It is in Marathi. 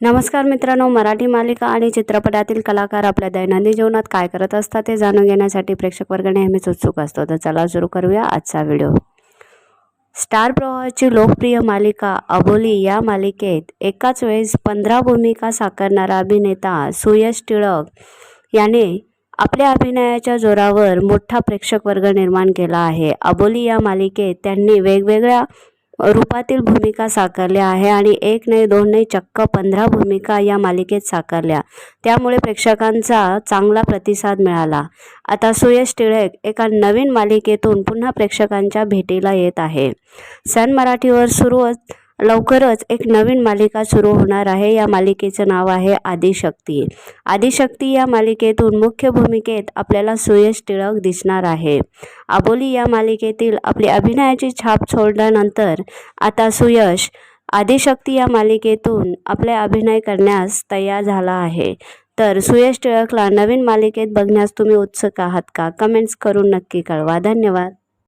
नमस्कार मित्रांनो मराठी मालिका आणि चित्रपटातील कलाकार आपल्या दैनंदिन जीवनात काय करत असतात ते जाणून घेण्यासाठी प्रेक्षक वर्ग नेहमीच उत्सुक असतो. तर चला सुरू करूया आजचा व्हिडिओ. स्टार प्रवाहाची लोकप्रिय मालिका अबोली या मालिकेत एकाच वेळेस पंधरा भूमिका साकारणारा अभिनेता सुयश टिळक याने आपल्या अभिनयाच्या जोरावर मोठा प्रेक्षक वर्ग निर्माण केला आहे. अबोली या मालिकेत त्यांनी वेगवेगळ्या रूपातील भूमिका साकारल्या आहे आणि एक नाही दोन नाही चक्क पंधरा भूमिका या मालिकेत साकारल्या. त्यामुळे प्रेक्षकांचा चांगला प्रतिसाद मिळाला. आता सुयश टिळक एका नवीन मालिकेतून पुन्हा प्रेक्षकांच्या भेटीला येत आहे. सन मराठीवर सुरू लवकरच एक नवीन मालिका सुरू होणार आहे. या मालिकेचं नाव आहे आदिशक्ती. आदिशक्ती या मालिकेतून मुख्य भूमिकेत आपल्याला सुयश टिळक दिसणार आहे. आबोली या मालिकेतील आपली अभिनयाची छाप सोडल्यानंतर आता सुयश आदिशक्ती या मालिकेतून आपले अभिनय करण्यास तयार झाला आहे. तर सुयश टिळकला नवीन मालिकेत बघण्यास तुम्ही उत्सुक आहात का? कमेंट्स करून नक्की कळवा. धन्यवाद.